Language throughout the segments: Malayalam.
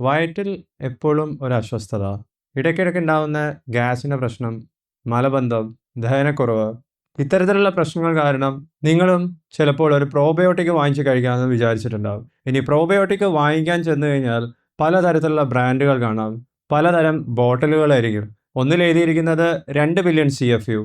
വയറ്റിൽ എപ്പോഴും ഒരു അസ്വസ്ഥത ഇടയ്ക്കിടയ്ക്ക് ഉണ്ടാകുന്ന ഗ്യാസിന്റെ പ്രശ്നം മലബന്ധം ദഹനക്കുറവ് ഇത്തരത്തിലുള്ള പ്രശ്നങ്ങൾ കാരണം നിങ്ങളും ചിലപ്പോൾ ഒരു പ്രോബയോട്ടിക് വാങ്ങിച്ച് കഴിക്കാമെന്ന് വിചാരിച്ചിട്ടുണ്ടാകും ഇനി പ്രോബയോട്ടിക് വാങ്ങിക്കാൻ ചെന്ന് കഴിഞ്ഞാൽ പലതരത്തിലുള്ള ബ്രാൻഡുകൾ കാണാം. പലതരം ബോട്ടിലുകളായിരിക്കും ഒന്നിൽ എഴുതിയിരിക്കുന്നത് രണ്ട് ബില്യൺ സി എഫ് യു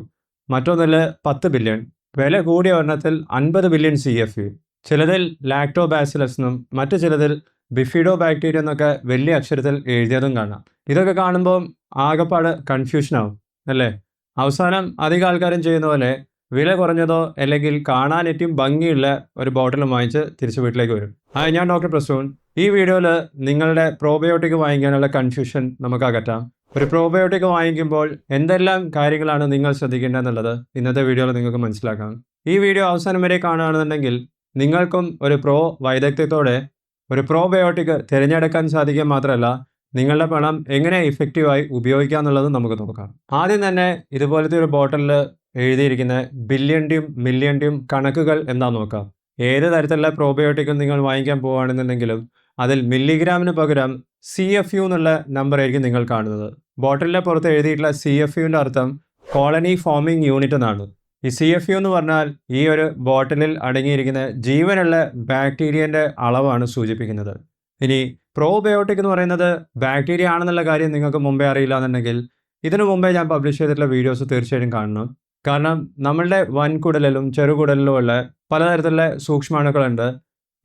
മറ്റൊന്നിൽ പത്ത് ബില്യൺ വില കൂടിയ ഒരെണ്ണത്തിൽ അൻപത് ബില്യൺ സി എഫ് യു ചിലതിൽ ലാക്ടോബാസിലസ് എന്നും മറ്റു ചിലതിൽ ബിഫിഡോ ബാക്ടീരിയ എന്നൊക്കെ വലിയ അക്ഷരത്തിൽ എഴുതിയതും കാണാം. ഇതൊക്കെ കാണുമ്പോൾ ആകെപ്പാട് കൺഫ്യൂഷനാവും അല്ലേ? അവസാനം അധികം ആൾക്കാരും ചെയ്യുന്ന പോലെ വില കുറഞ്ഞതോ അല്ലെങ്കിൽ കാണാൻ ഏറ്റവും ഭംഗിയുള്ള ഒരു ബോട്ടിൽ വാങ്ങിച്ച് തിരിച്ച് വീട്ടിലേക്ക് വരും. ആ ഞാൻ ഡോക്ടർ പ്രസൂൺ. ഈ വീഡിയോയിൽ നിങ്ങളുടെ പ്രോബയോട്ടിക് വാങ്ങിക്കാനുള്ള കൺഫ്യൂഷൻ നമുക്ക് അകറ്റാം. ഒരു പ്രോബയോട്ടിക് വാങ്ങിക്കുമ്പോൾ എന്തെല്ലാം കാര്യങ്ങളാണ് നിങ്ങൾ ശ്രദ്ധിക്കേണ്ടതെന്നുള്ളത് ഇന്നത്തെ വീഡിയോയിൽ നിങ്ങൾക്ക് മനസ്സിലാക്കാം. ഈ വീഡിയോ അവസാനം വരെ കാണുകയാണെന്നുണ്ടെങ്കിൽ നിങ്ങൾക്കും ഒരു പ്രോ വൈദഗ്ധ്യത്തോടെ ഒരു പ്രോബയോട്ടിക് തിരഞ്ഞെടുക്കാൻ സാധിക്കുക മാത്രമല്ല നിങ്ങളുടെ പണം എങ്ങനെ ഇഫക്റ്റീവായി ഉപയോഗിക്കാം എന്നുള്ളത് നമുക്ക് നോക്കാം. ആദ്യം തന്നെ ഇതുപോലത്തെ ഒരു ബോട്ടിലിൽ എഴുതിയിരിക്കുന്ന ബില്യന്റെയും മില്യന്റെയും കണക്കുകൾ എന്താ നോക്കാം? ഏത് തരത്തിലുള്ള പ്രോബയോട്ടിക്കും നിങ്ങൾ വാങ്ങിക്കാൻ പോവുകയാണെന്നുണ്ടെങ്കിലും അതിൽ മില്ലിഗ്രാമിന് പകരം സി എഫ് യു എന്നുള്ള നമ്പർ ആയിരിക്കും നിങ്ങൾ കാണുന്നത്. ബോട്ടിലിന്റെ പുറത്ത് എഴുതിയിട്ടുള്ള സി എഫ് യുവിന്റെ അർത്ഥം കോളനി ഫോമിംഗ് യൂണിറ്റ് എന്നാണ്. ഈ സി എഫ് യു എന്ന് പറഞ്ഞാൽ ഈ ഒരു ബോട്ടിലിൽ അടങ്ങിയിരിക്കുന്ന ജീവനുള്ള ബാക്ടീരിയന്റെ അളവാണ് സൂചിപ്പിക്കുന്നത്. ഇനി പ്രോബയോട്ടിക് എന്ന് പറയുന്നത് ബാക്ടീരിയ ആണെന്നുള്ള കാര്യം നിങ്ങൾക്ക് മുമ്പേ അറിയില്ല എന്നുണ്ടെങ്കിൽ ഇതിനു മുമ്പേ ഞാൻ പബ്ലിഷ് ചെയ്തിട്ടുള്ള വീഡിയോസ് തീർച്ചയായിട്ടും കാണണം. കാരണം നമ്മളുടെ വൻകുടലിലും ചെറുകുടലിലും ഉള്ള പലതരത്തിലുള്ള സൂക്ഷ്മാണുക്കളുണ്ട്.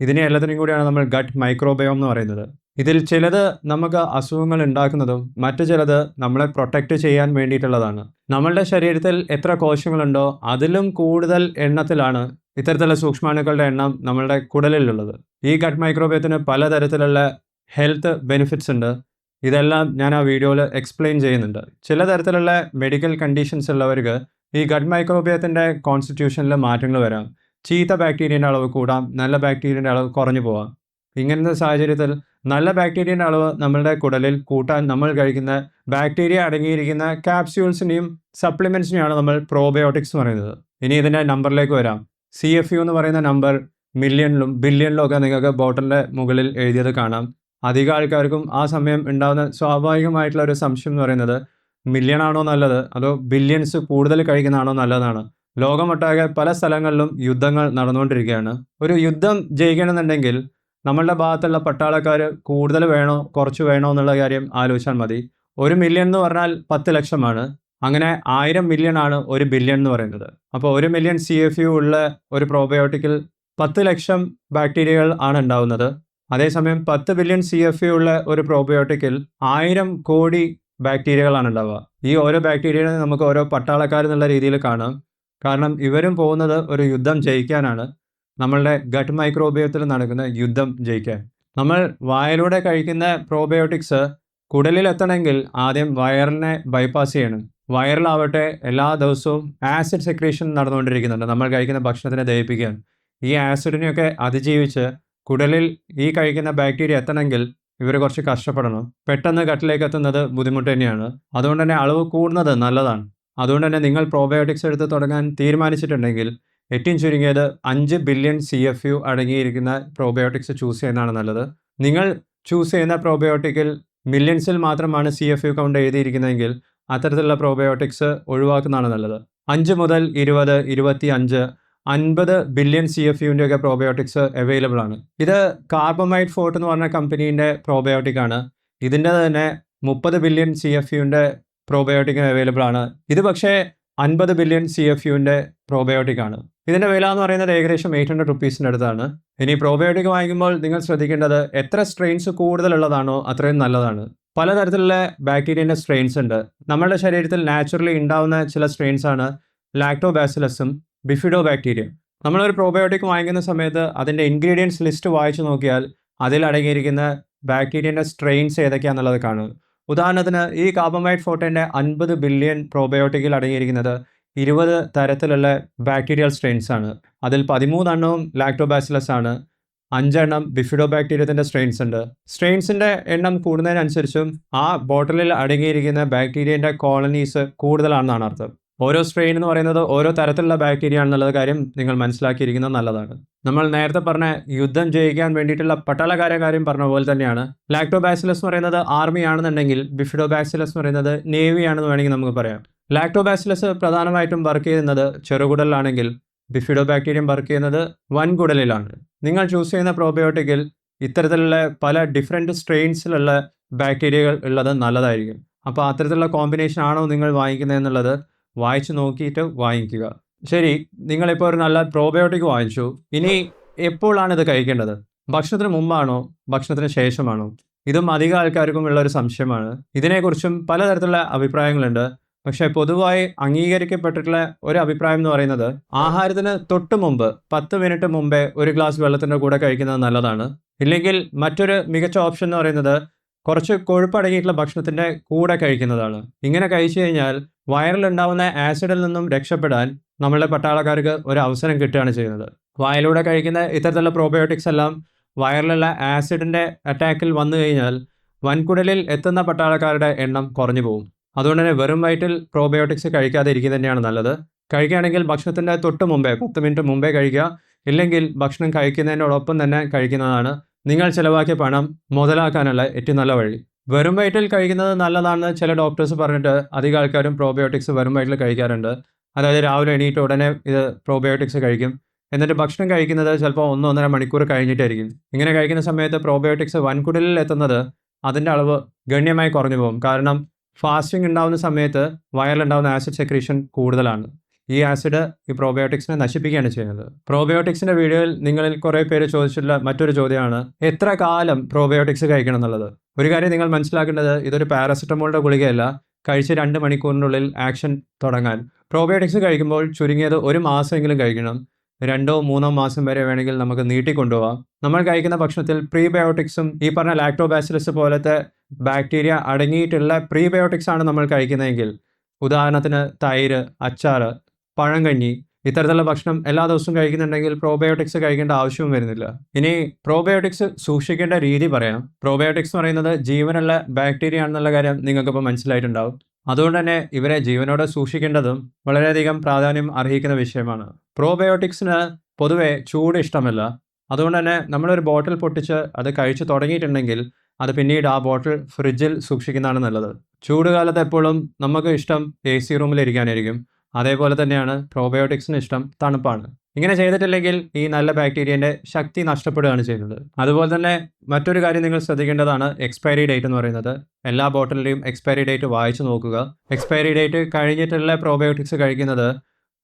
ഇതിനെ എല്ലാത്തിനും കൂടിയാണ് നമ്മൾ ഗട്ട് മൈക്രോബയോം എന്ന് പറയുന്നത്. ഇതിൽ ചിലത് നമുക്ക് അസുഖങ്ങൾ ഉണ്ടാക്കുന്നതും മറ്റു ചിലത് നമ്മളെ പ്രൊട്ടക്റ്റ് ചെയ്യാൻ വേണ്ടിയിട്ടുള്ളതാണ്. നമ്മളുടെ ശരീരത്തിൽ എത്ര കോശങ്ങളുണ്ടോ അതിലും കൂടുതൽ എണ്ണത്തിലാണ് ഇത്തരത്തിലുള്ള സൂക്ഷ്മാണുക്കളുടെ എണ്ണം നമ്മളുടെ കുടലിലുള്ളത്. ഈ ഗട്ട് മൈക്രോബയത്തിന് പലതരത്തിലുള്ള ഹെൽത്ത് ബെനിഫിറ്റ്സ് ഉണ്ട്. ഇതെല്ലാം ഞാൻ ആ വീഡിയോയിൽ എക്സ്പ്ലെയിൻ ചെയ്യുന്നുണ്ട്. ചില തരത്തിലുള്ള മെഡിക്കൽ കണ്ടീഷൻസ് ഉള്ളവർക്ക് ഈ ഗട്ട് മൈക്രോബിയത്തിന്റെ കോൺസ്റ്റിറ്റ്യൂഷനിൽ മാറ്റങ്ങൾ വരാം. ചീത്ത ബാക്ടീരിയന്റെ അളവ് കൂടാം. നല്ല ബാക്ടീരിയന്റെ അളവ് കുറഞ്ഞു പോവാം. ഇങ്ങനത്തെ സാഹചര്യത്തിൽ നല്ല ബാക്ടീരിയന്റെ അളവ് നമ്മളുടെ കുടലിൽ കൂട്ടാൻ നമ്മൾ കഴിക്കുന്ന ബാക്ടീരിയ അടങ്ങിയിരിക്കുന്ന ക്യാപ്സ്യൂൾസിനെയും സപ്ലിമെന്റ്സിനെയാണ് നമ്മൾ പ്രോബയോട്ടിക്സ് പറയുന്നത്. ഇനി ഇതിന്റെ നമ്പറിലേക്ക് വരാം. സി എഫ് യു എന്ന് പറയുന്ന നമ്പർ മില്യണിലും ബില്യണിലും ഒക്കെ നിങ്ങൾക്ക് ബോട്ടിലിന്റെ മുകളിൽ എഴുതിയത് കാണാം. അധികം ആൾക്കാർക്കും ആ സമയം ഉണ്ടാകുന്ന സ്വാഭാവികമായിട്ടുള്ള ഒരു സംശയം എന്ന് പറയുന്നത് മില്യൺ ആണോ നല്ലത്? അതോ ബില്യൺസ് കൂടുതൽ കഴിക്കുന്നതാണോ നല്ലതാണ്? ലോകമൊട്ടാകെ പല സ്ഥലങ്ങളിലും യുദ്ധങ്ങൾ നടന്നുകൊണ്ടിരിക്കുകയാണ്. ഒരു യുദ്ധം ജയിക്കണമെന്നുണ്ടെങ്കിൽ നമ്മളുടെ ഭാഗത്തുള്ള പട്ടാളക്കാർ കൂടുതൽ വേണോ കുറച്ച് വേണോ എന്നുള്ള കാര്യം ആലോചിച്ചാൽ മതി. ഒരു മില്യൺ എന്ന് പറഞ്ഞാൽ പത്ത് ലക്ഷമാണ്. അങ്ങനെ ആയിരം മില്യൺ ആണ് ഒരു ബില്യൺ എന്ന് പറയുന്നത്. അപ്പോൾ ഒരു മില്യൺ സി എഫ് യു ഉള്ള ഒരു പ്രോബയോട്ടിക്കിൽ പത്ത് ലക്ഷം ബാക്ടീരിയകൾ ആണ് ഉണ്ടാവുന്നത്. അതേസമയം പത്ത് ബില്യൺ സി എഫ് യു ഉള്ള ഒരു പ്രോബയോട്ടിക്കിൽ ആയിരം കോടി ബാക്ടീരിയകളാണ് ഉണ്ടാവുക. ഈ ഓരോ ബാക്ടീരിയനെ നമുക്ക് ഓരോ പട്ടാളക്കാരെന്നുള്ള രീതിയിൽ കാണാം. കാരണം ഇവരും പോകുന്നത് ഒരു യുദ്ധം ജയിക്കാനാണ്. നമ്മളുടെ ഗട്ട് മൈക്രോബയോത്തിൽ നടക്കുന്ന യുദ്ധം ജയിക്കാൻ. നമ്മൾ വായലൂടെ കഴിക്കുന്ന പ്രോബയോട്ടിക്സ് കുടലിൽ എത്തണമെങ്കിൽ ആദ്യം വയറിനെ ബൈപ്പാസ് ചെയ്യണം. വയറിലാവട്ടെ എല്ലാ ദിവസവും ആസിഡ് സെക്രീഷൻ നടന്നുകൊണ്ടിരിക്കുന്നുണ്ട്. നമ്മൾ കഴിക്കുന്ന ഭക്ഷണത്തിനെ ദഹിപ്പിക്കാൻ ഈ ആസിഡിനെയൊക്കെ അതിജീവിച്ച് കുടലിൽ ഈ കഴിക്കുന്ന ബാക്ടീരിയ എത്തണമെങ്കിൽ ഇവർ കുറച്ച് കഷ്ടപ്പെടണം. പെട്ടെന്ന് കട്ടിലേക്ക് എത്തുന്നത് ബുദ്ധിമുട്ട് തന്നെയാണ്. അതുകൊണ്ട് തന്നെ അളവ് കൂടുന്നത് നല്ലതാണ്. അതുകൊണ്ട് തന്നെ നിങ്ങൾ പ്രോബയോട്ടിക്സ് എടുത്ത് തുടങ്ങാൻ തീരുമാനിച്ചിട്ടുണ്ടെങ്കിൽ ഏറ്റവും ചുരുങ്ങിയത് അഞ്ച് ബില്യൺ സി എഫ് യു അടങ്ങിയിരിക്കുന്ന പ്രോബയോട്ടിക്സ് ചൂസ് ചെയ്യുന്നതാണ് നല്ലത്. നിങ്ങൾ ചൂസ് ചെയ്യുന്ന പ്രോബയോട്ടിക്കിൽ മില്യൺസിൽ മാത്രമാണ് സി എഫ് യു കൗണ്ട് എഴുതിയിരിക്കുന്നതെങ്കിൽ അത്തരത്തിലുള്ള പ്രോബയോട്ടിക്സ് ഒഴിവാക്കുന്നതാണ് നല്ലത്. അഞ്ച് മുതൽ ഇരുപത് ഇരുപത്തി അഞ്ച് അൻപത് ബില്യൺ സി എഫ് യുവിന്റെയൊക്കെ പ്രോബയോട്ടിക്സ് അവൈലബിൾ ആണ്. ഇത് കാർബമൈഡ് ഫോർട്ട് എന്ന് പറഞ്ഞ കമ്പനീന്റെ പ്രോബയോട്ടിക് ആണ്. ഇതിന്റെ തന്നെ മുപ്പത് ബില്യൺ സി എഫ് യുവിന്റെ പ്രോബയോട്ടിക് അവൈലബിൾ ആണ്. ഇത് പക്ഷേ അൻപത് ബില്യൺ സി എഫ് യുവിന്റെ പ്രോബയോട്ടിക് ആണ്. ഇതിന്റെ വില എന്ന് പറയുന്നത് ഏകദേശം എയ്റ്റ് ഹൺഡ്രഡ് റുപ്പീസിന്റെ അടുത്താണ്. ഇനി പ്രോബയോട്ടിക് വാങ്ങിക്കുമ്പോൾ നിങ്ങൾ ശ്രദ്ധിക്കേണ്ടത് എത്ര സ്ട്രെയിൻസ് കൂടുതലുള്ളതാണോ അത്രയും നല്ലതാണ്. പലതരത്തിലുള്ള ബാക്ടീരിയന്റെ സ്ട്രെയിൻസ് ഉണ്ട്. നമ്മുടെ ശരീരത്തിൽ നാച്ചുറലി ഉണ്ടാവുന്ന ചില സ്ട്രെയിൻസ് ആണ് ലാക്ടോബാസിലസും ബിഫിഡോ ബാക്ടീരിയം നമ്മളൊരു പ്രോബയോട്ടിക് വാങ്ങിക്കുന്ന സമയത്ത് അതിന്റെ ഇൻഗ്രീഡിയൻസ് ലിസ്റ്റ് വായിച്ചു നോക്കിയാൽ അതിൽ അടങ്ങിയിരിക്കുന്ന ബാക്ടീരിയന്റെ സ്ട്രെയിൻസ് ഏതൊക്കെയാണെന്നുള്ളത് കാണും. ഉദാഹരണത്തിന് ഈ കാർബമൈഡ് ഫോട്ടോന്റെ അൻപത് ബില്യൺ പ്രോബയോട്ടിക്കിൽ അടങ്ങിയിരിക്കുന്നത് ഇരുപത് തരത്തിലുള്ള ബാക്ടീരിയൽ സ്ട്രെയിൻസ് ആണ്. അതിൽ പതിമൂന്നെണ്ണവും ലാക്ടോബാസിലസ് ആണ്. അഞ്ചെണ്ണം ബിഫിഡോ ബാക്ടീരിയത്തിന്റെ സ്ട്രെയിൻസ് ഉണ്ട്. സ്ട്രെയിൻസിന്റെ എണ്ണം കൂടുന്നതിനനുസരിച്ചും ആ ബോട്ടിലിൽ അടങ്ങിയിരിക്കുന്ന ബാക്ടീരിയന്റെ കോളനീസ് കൂടുതലാണെന്നാണ് അർത്ഥം. ഓരോ സ്ട്രെയിൻ എന്ന് പറയുന്നത് ഓരോ തരത്തിലുള്ള ബാക്ടീരിയ ആണെന്നുള്ള കാര്യം നിങ്ങൾ മനസ്സിലാക്കിയിരിക്കുന്നത് നല്ലതാണ്. നമ്മൾ നേരത്തെ പറഞ്ഞ യുദ്ധം ജയിക്കാൻ വേണ്ടിയിട്ടുള്ള പട്ടാളക്കാരെ കാര്യം പറഞ്ഞ പോലെ തന്നെയാണ്. ലാക്ടോബാസിലസ് എന്ന് പറയുന്നത് ആർമി ആണെന്നുണ്ടെങ്കിൽ ബിഫിഡോബാസിലസ് എന്ന് പറയുന്നത് നേവി ആണെന്ന് വേണമെങ്കിൽ നമുക്ക് പറയാം. ലാക്ടോബാസിലസ് പ്രധാനമായിട്ടും വർക്ക് ചെയ്യുന്നത് ചെറുകുടലിലാണെങ്കിൽ ബിഫിഡോ ബാക്ടീരിയം വർക്ക് ചെയ്യുന്നത് വൻകുടലിലാണ്. നിങ്ങൾ ചൂസ് ചെയ്യുന്ന പ്രോബയോട്ടിക്കിൽ ഇത്തരത്തിലുള്ള പല ഡിഫറെന്റ് സ്ട്രെയിൻസിലുള്ള ബാക്ടീരിയകൾ ഉള്ളത് നല്ലതായിരിക്കും. അപ്പോൾ അത്തരത്തിലുള്ള കോമ്പിനേഷൻ ആണോ നിങ്ങൾ വാങ്ങിക്കുന്നത് എന്നുള്ളത് വായിച്ച് നോക്കിയിട്ട് വാങ്ങിക്കുക. ശരി നിങ്ങളിപ്പോൾ ഒരു നല്ല പ്രോബയോട്ടിക് വാങ്ങിച്ചു. ഇനി എപ്പോഴാണ് ഇത് കഴിക്കേണ്ടത്? ഭക്ഷണത്തിന് മുമ്പാണോ? ഭക്ഷണത്തിന് ശേഷമാണോ? ഇതും അധിക ആൾക്കാർക്കും ഉള്ള ഒരു സംശയമാണ്. ഇതിനെക്കുറിച്ചും പലതരത്തിലുള്ള അഭിപ്രായങ്ങളുണ്ട്. പക്ഷേ പൊതുവായി അംഗീകരിക്കപ്പെട്ടിട്ടുള്ള ഒരു അഭിപ്രായം എന്ന് പറയുന്നത് ആഹാരത്തിന് തൊട്ട് മുമ്പ് പത്ത് മിനിറ്റ് മുമ്പേ ഒരു ഗ്ലാസ് വെള്ളത്തിന്റെ കൂടെ കഴിക്കുന്നത് നല്ലതാണ്. ഇല്ലെങ്കിൽ മറ്റൊരു മികച്ച ഓപ്ഷൻ എന്ന് പറയുന്നത് കുറച്ച് കൊഴുപ്പടങ്ങിയിട്ടുള്ള ഭക്ഷണത്തിന്റെ കൂടെ കഴിക്കുന്നതാണ്. ഇങ്ങനെ കഴിച്ചു കഴിഞ്ഞാൽ വയറിലുണ്ടാവുന്ന ആസിഡിൽ നിന്നും രക്ഷപ്പെടാൻ നമ്മളുടെ പട്ടാളക്കാർക്ക് ഒരു അവസരം കിട്ടുകയാണ് ചെയ്യുന്നത്. വായിലൂടെ കഴിക്കുന്ന ഇത്തരത്തിലുള്ള പ്രോബയോട്ടിക്സ് എല്ലാം വയറിലുള്ള ആസിഡിന്റെ അറ്റാക്കിൽ വന്നു കഴിഞ്ഞാൽ വൻകുടലിൽ എത്തുന്ന പട്ടാളക്കാരുടെ എണ്ണം കുറഞ്ഞു പോകും. അതുകൊണ്ട് തന്നെ വെറും വയറ്റിൽ പ്രോബയോട്ടിക്സ് കഴിക്കാതെ ഇരിക്കുക തന്നെയാണ് നല്ലത്. കഴിക്കുകയാണെങ്കിൽ ഭക്ഷണത്തിന്റെ തൊട്ട് മുമ്പേ പത്ത് മിനിറ്റ് മുമ്പേ കഴിക്കുക. ഇല്ലെങ്കിൽ ഭക്ഷണം കഴിക്കുന്നതിനോടൊപ്പം തന്നെ കഴിക്കുന്നതാണ് നിങ്ങൾ ചിലവാക്കിയ പണം മുതലാക്കാനുള്ള ഏറ്റവും നല്ല വഴി. വെറും വയറ്റിൽ കഴിക്കുന്നത് നല്ലതാണെന്ന് ചില ഡോക്ടേഴ്സ് പറഞ്ഞിട്ട് അധികം ആൾക്കാരും പ്രോബയോട്ടിക്സ് വെറും വയറ്റിൽ കഴിക്കാറുണ്ട്. അതായത് രാവിലെ എണീറ്റ് ഉടനെ ഇത് പ്രോബയോട്ടിക്സ് കഴിക്കും. എന്നിട്ട് ഭക്ഷണം കഴിക്കുന്നത് ചിലപ്പോൾ ഒന്ന് ഒന്നര മണിക്കൂർ കഴിഞ്ഞിട്ടായിരിക്കും. ഇങ്ങനെ കഴിക്കുന്ന സമയത്ത് പ്രോബയോട്ടിക്സ് വൻകുടലിൽ എത്തുന്നത് അതിന്റെ അളവ് ഗണ്യമായി കുറഞ്ഞു പോകും. കാരണം ഫാസ്റ്റിംഗ് ഉണ്ടാകുന്ന സമയത്ത് വയറിലുണ്ടാകുന്ന ആസിഡ് സെക്രീഷൻ കൂടുതലാണ്. ഈ ആസിഡ് ഈ പ്രോബയോട്ടിക്സിനെ നശിപ്പിക്കുകയാണ് ചെയ്യുന്നത്. പ്രോബയോട്ടിക്സിന്റെ വീഡിയോയിൽ നിങ്ങളിൽ കുറേ പേര് ചോദിച്ചിട്ടുള്ള മറ്റൊരു ചോദ്യമാണ് എത്ര കാലം പ്രോബയോട്ടിക്സ് കഴിക്കണം എന്നുള്ളത്? ഒരു കാര്യം നിങ്ങൾ മനസ്സിലാക്കേണ്ടത് ഇതൊരു പാരസെറ്റമോളിന്റെ ഗുളികയല്ല കഴിച്ച് രണ്ട് മണിക്കൂറിനുള്ളിൽ ആക്ഷൻ തുടങ്ങാൻ. പ്രോബയോട്ടിക്സ് കഴിക്കുമ്പോൾ ചുരുങ്ങിയത് ഒരു മാസമെങ്കിലും കഴിക്കണം. രണ്ടോ മൂന്നോ മാസം വരെ വേണമെങ്കിൽ നമുക്ക് നീട്ടിക്കൊണ്ടുപോകാം നമ്മൾ കഴിക്കുന്ന ഭക്ഷണത്തിൽ പ്രീബയോട്ടിക്സും ഈ പറഞ്ഞ ലാക്ടോബാസിലസ് പോലത്തെ ബാക്ടീരിയ അടങ്ങിയിട്ടുള്ള പ്രീബയോട്ടിക്സ് ആണ് നമ്മൾ കഴിക്കുന്നതെങ്കിൽ ഉദാഹരണത്തിന് തൈര് അച്ചാറ് പഴങ്കഞ്ഞി ഇത്തരത്തിലുള്ള ഭക്ഷണം എല്ലാ ദിവസവും കഴിക്കുന്നുണ്ടെങ്കിൽ പ്രോബയോട്ടിക്സ് കഴിക്കേണ്ട ആവശ്യവും വരുന്നില്ല. ഇനി പ്രോബയോട്ടിക്സ് സൂക്ഷിക്കേണ്ട രീതി പറയാം. പ്രോബയോട്ടിക്സ് എന്ന് പറയുന്നത് ജീവനുള്ള ബാക്ടീരിയ ആണെന്നുള്ള കാര്യം നിങ്ങൾക്കിപ്പോൾ മനസ്സിലായിട്ടുണ്ടാവും. അതുകൊണ്ട് തന്നെ ഇവരെ ജീവനോടെ സൂക്ഷിക്കേണ്ടതും വളരെയധികം പ്രാധാന്യം അർഹിക്കുന്ന വിഷയമാണ്. പ്രോബയോട്ടിക്സിന് പൊതുവെ ചൂട് ഇഷ്ടമല്ല. അതുകൊണ്ട് തന്നെ നമ്മളൊരു ബോട്ടിൽ പൊട്ടിച്ച് അത് കഴിച്ചു തുടങ്ങിയിട്ടുണ്ടെങ്കിൽ അത് പിന്നീട് ആ ബോട്ടിൽ ഫ്രിഡ്ജിൽ സൂക്ഷിക്കുന്നതാണ് നല്ലത്. ചൂട് കാലത്ത് എപ്പോഴും നമുക്ക് ഇഷ്ടം എ സി റൂമിൽ ഇരിക്കാനായിരിക്കും. അതേപോലെ തന്നെയാണ് പ്രോബയോട്ടിക്സിന് ഇഷ്ടം തണുപ്പാണ്. ഇങ്ങനെ ചെയ്തിട്ടില്ലെങ്കിൽ ഈ നല്ല ബാക്ടീരിയന്റെ ശക്തി നഷ്ടപ്പെടുകയാണ് ചെയ്യുന്നത്. അതുപോലെ തന്നെ മറ്റൊരു കാര്യം നിങ്ങൾ ശ്രദ്ധിക്കേണ്ടതാണ് എക്സ്പയറി ഡേറ്റ് എന്ന് പറയുന്നത്. എല്ലാ ബോട്ടിലിന്റെയും എക്സ്പയറി ഡേറ്റ് വായിച്ചു നോക്കുക. എക്സ്പയറി ഡേറ്റ് കഴിഞ്ഞിട്ടുള്ള പ്രോബയോട്ടിക്സ് കഴിക്കുന്നത്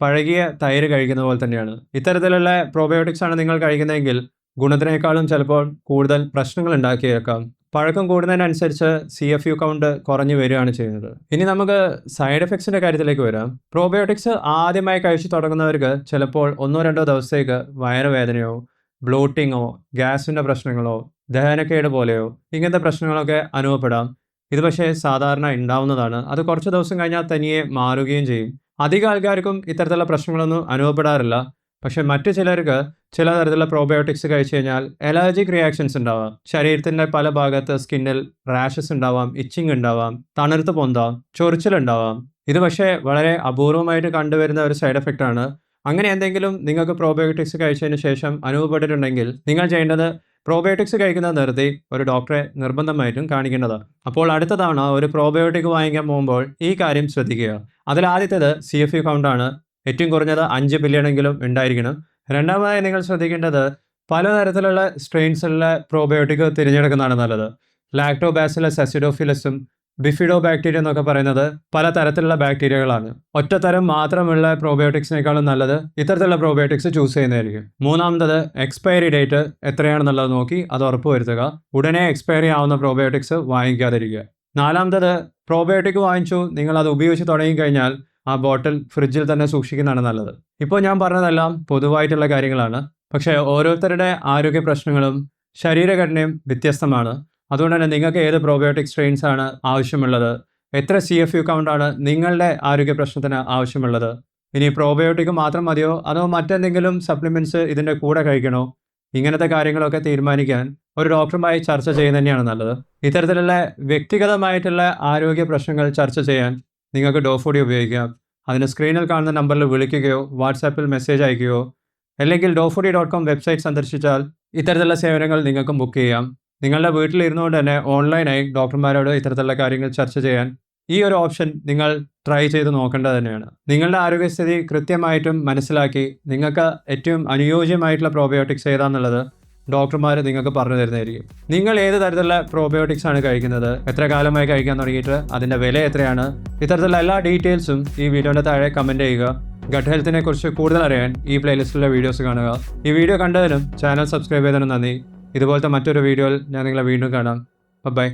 പഴകിയ തൈര് കഴിക്കുന്ന പോലെ തന്നെയാണ്. ഇത്തരത്തിലുള്ള പ്രോബയോട്ടിക്സ് ആണ് നിങ്ങൾ കഴിക്കുന്നതെങ്കിൽ ഗുണത്തിനേക്കാളും ചിലപ്പോൾ കൂടുതൽ പ്രശ്നങ്ങൾ ഉണ്ടാക്കിയേക്കാം. പഴക്കം കൂടുന്നതിനനുസരിച്ച് സി എഫ് യു കൗണ്ട് കുറഞ്ഞു വരികയാണ് ചെയ്യുന്നത്. ഇനി നമുക്ക് സൈഡ് എഫക്ട്സിന്റെ കാര്യത്തിലേക്ക് വരാം. പ്രോബയോട്ടിക്സ് ആദ്യമായി കഴിച്ചു തുടങ്ങുന്നവർക്ക് ചിലപ്പോൾ ഒന്നോ രണ്ടോ ദിവസത്തേക്ക് വയറുവേദനയോ ബ്ലോട്ടിങ്ങോ ഗ്യാസിന്റെ പ്രശ്നങ്ങളോ ദഹനക്കേട് പോലെയോ ഇങ്ങനത്തെ പ്രശ്നങ്ങളൊക്കെ അനുഭവപ്പെടാം. ഇത് പക്ഷേ സാധാരണ ഉണ്ടാവുന്നതാണ്. അത് കുറച്ച് ദിവസം കഴിഞ്ഞാൽ തനിയെ മാറുകയും ചെയ്യും. അധികം ആൾക്കാർക്കും ഇത്തരത്തിലുള്ള പ്രശ്നങ്ങളൊന്നും അനുഭവപ്പെടാറില്ല. പക്ഷെ മറ്റു ചിലർക്ക് ചില തരത്തിലുള്ള പ്രോബയോട്ടിക്സ് കഴിച്ചു കഴിഞ്ഞാൽ അലർജിക് റിയാക്ഷൻസ് ഉണ്ടാവാം. ശരീരത്തിന്റെ പല ഭാഗത്ത് സ്കിന്നിൽ റാഷസ് ഉണ്ടാവാം ഇച്ചിങ് ഉണ്ടാവാം തണുത്ത് പൊന്താം ചൊറിച്ചിലുണ്ടാവാം ഇത് പക്ഷേ വളരെ അപൂർവമായിട്ട് കണ്ടുവരുന്ന ഒരു സൈഡ് എഫക്റ്റ് ആണ്. അങ്ങനെ എന്തെങ്കിലും നിങ്ങൾക്ക് പ്രോബയോട്ടിക്സ് കഴിച്ചതിന് ശേഷം അനുഭവപ്പെട്ടിട്ടുണ്ടെങ്കിൽ നിങ്ങൾ ചെയ്യേണ്ടത് പ്രോബയോട്ടിക്സ് കഴിക്കുന്നത് നിർത്തി ഒരു ഡോക്ടറെ നിർബന്ധമായിട്ടും കാണിക്കേണ്ടതാണ്. അപ്പോൾ അടുത്ത തവണ ഒരു പ്രോബയോട്ടിക് വാങ്ങിക്കാൻ പോകുമ്പോൾ ഈ കാര്യം ശ്രദ്ധിക്കുക. അതിൽ ആദ്യത്തേത് സി എഫ് യു കൗണ്ടാണ് ഏറ്റവും കുറഞ്ഞത് അഞ്ച് ബില്യണെങ്കിലും ഉണ്ടായിരിക്കണം. രണ്ടാമതായി നിങ്ങൾ ശ്രദ്ധിക്കേണ്ടത് പലതരത്തിലുള്ള സ്ട്രെയിൻസുള്ള പ്രോബയോട്ടിക് തിരഞ്ഞെടുക്കുന്നതാണ് നല്ലത്. ലാക്ടോബാസിലസ് അസിഡോഫിലസും ബിഫിഡോ ബാക്ടീരിയ എന്നൊക്കെ പറയുന്നത് പല തരത്തിലുള്ള ബാക്ടീരിയകളാണ് ഒറ്റത്തരം മാത്രമുള്ള പ്രോബയോട്ടിക്സിനേക്കാളും നല്ലത് ഇത്തരത്തിലുള്ള പ്രോബയോട്ടിക്സ് ചൂസ് ചെയ്യുന്നതായിരിക്കും. മൂന്നാമത്തത് എക്സ്പയറി ഡേറ്റ് എത്രയാണെന്നുള്ളത് നോക്കി അത് ഉറപ്പുവരുത്തുക ഉടനെ എക്സ്പയറി ആവുന്ന പ്രോബയോട്ടിക്സ് വാങ്ങിക്കാതിരിക്കുക. നാലാമത്തത് പ്രോബയോട്ടിക് വാങ്ങിച്ചു നിങ്ങൾ അത് ഉപയോഗിച്ച് തുടങ്ങിക്കഴിഞ്ഞാൽ ആ ബോട്ടിൽ ഫ്രിഡ്ജിൽ തന്നെ സൂക്ഷിക്കുന്നതാണ് നല്ലത്. ഇപ്പോൾ ഞാൻ പറഞ്ഞതെല്ലാം പൊതുവായിട്ടുള്ള കാര്യങ്ങളാണ്. പക്ഷേ ഓരോരുത്തരുടെ ആരോഗ്യ പ്രശ്നങ്ങളും ശരീരഘടനയും വ്യത്യസ്തമാണ്. അതുകൊണ്ട് തന്നെ നിങ്ങൾക്ക് ഏത് പ്രോബയോട്ടിക് സ്ട്രെയിൻസ് ആണ് ആവശ്യമുള്ളത്? എത്ര സി എഫ് യു കൗണ്ടാണ് നിങ്ങളുടെ ആരോഗ്യ പ്രശ്നത്തിന് ആവശ്യമുള്ളത്? ഇനി പ്രോബയോട്ടിക് മാത്രം മതിയോ? അതോ മറ്റെന്തെങ്കിലും സപ്ലിമെന്റ്സ് ഇതിന്റെ കൂടെ കഴിക്കണോ? ഇങ്ങനത്തെ കാര്യങ്ങളൊക്കെ തീരുമാനിക്കാൻ ഒരു ഡോക്ടറുമായി ചർച്ച ചെയ്യുന്നത് തന്നെയാണ് നല്ലത്. ഇത്തരത്തിലുള്ള വ്യക്തിഗതമായിട്ടുള്ള ആരോഗ്യ പ്രശ്നങ്ങൾ ചർച്ച ചെയ്യാൻ നിങ്ങൾക്ക് ഡോഫോഡി ഉപയോഗിക്കാം. അതിന് സ്ക്രീനിൽ കാണുന്ന നമ്പറിൽ വിളിക്കുകയോ വാട്സാപ്പിൽ മെസ്സേജ് അയക്കുകയോ അല്ലെങ്കിൽ ഡോഫോഡി ഡോട്ട് കോം വെബ്സൈറ്റ് സന്ദർശിച്ചാൽ ഇത്തരത്തിലുള്ള സേവനങ്ങൾ നിങ്ങൾക്കും ബുക്ക് ചെയ്യാം. നിങ്ങളുടെ വീട്ടിലിരുന്നുകൊണ്ട് തന്നെ ഓൺലൈനായി ഡോക്ടർമാരോട് ഇത്തരത്തിലുള്ള കാര്യങ്ങൾ ചർച്ച ചെയ്യാൻ ഈ ഒരു ഓപ്ഷൻ നിങ്ങൾ ട്രൈ ചെയ്ത് നോക്കേണ്ടത് തന്നെയാണ്. നിങ്ങളുടെ ആരോഗ്യസ്ഥിതി കൃത്യമായിട്ടും മനസ്സിലാക്കി നിങ്ങൾക്ക് ഏറ്റവും അനുയോജ്യമായിട്ടുള്ള പ്രോബയോട്ടിക്സ് ഏതാണെന്നുള്ളത് ഡോക്ടർമാർ നിങ്ങൾക്ക് പറഞ്ഞു തരുന്നതായിരിക്കും. നിങ്ങൾ ഏത് തരത്തിലുള്ള പ്രോബയോട്ടിക്സ് ആണ് കഴിക്കുന്നത്? എത്ര കാലമായി കഴിക്കാൻ തുടങ്ങിയിട്ട്? അതിന്റെ വില എത്രയാണ്? ഇത്തരത്തിലുള്ള എല്ലാ ഡീറ്റെയിൽസും ഈ വീഡിയോയുടെ താഴെ കമന്റ് ചെയ്യുക. ഗട്ട് ഹെൽത്തിനെ കുറിച്ച് കൂടുതൽ അറിയാൻ ഈ പ്ലേലിസ്റ്റിലെ വീഡിയോസ് കാണുക. ഈ വീഡിയോ കണ്ടതിനും ചാനൽ സബ്സ്ക്രൈബ് ചെയ്തതിനും നന്ദി. ഇതുപോലത്തെ മറ്റൊരു വീഡിയോയിൽ ഞാൻ നിങ്ങളെ വീണ്ടും കാണാം. ബൈ